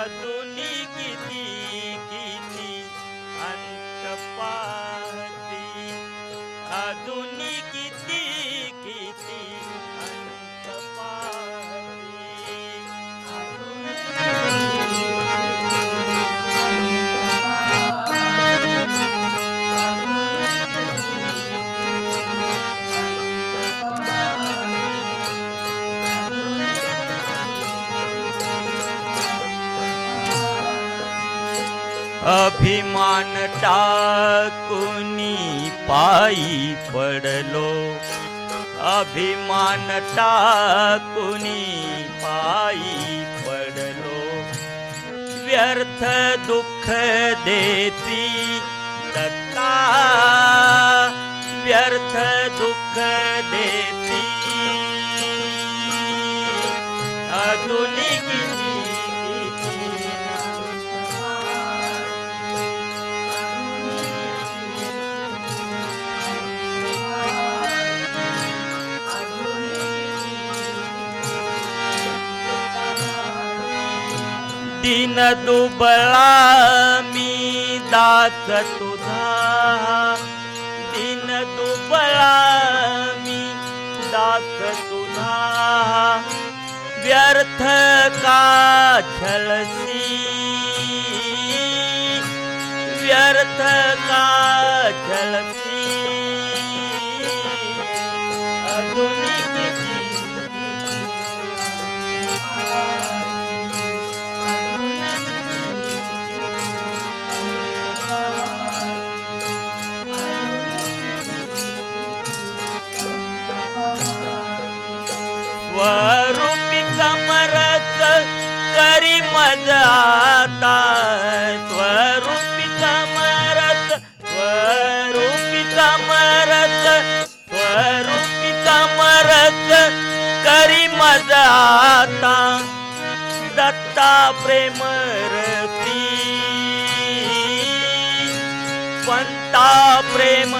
अजूनी किती किती अंत पाहती अजूनी अभिमान टाकुनी पायी पडलो. अभिमान टाकुनी पायी पडलो. व्यर्थ दुःख देती दत्ता व्यर्थ दुःख देती. अजूनी दिन दुबळा मी दास तुझा. दिन दुबळा मी दास तुझा. व्यर्थ का छलसी? व्यर्थ का स्वरूपी समरस करी मज आता. स्वरूपी समरस स्वरूपी समरस स्वरूपी समरस करी मज आता. दत्ता प्रेमरती पंता प्रेम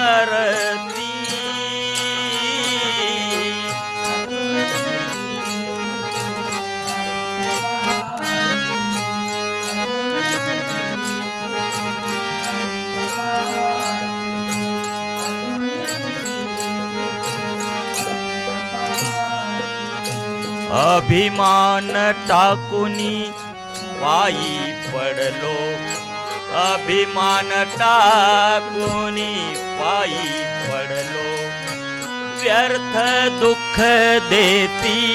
अभिमान टाकुनी पायी पडलो. अभिमान टाकुनी पायी पडलो. व्यर्थ दुःख देती.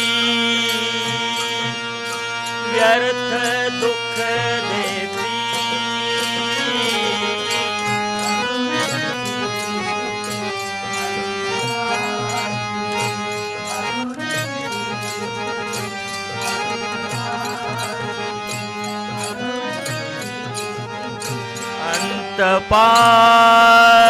व्यर्थ दुःख पार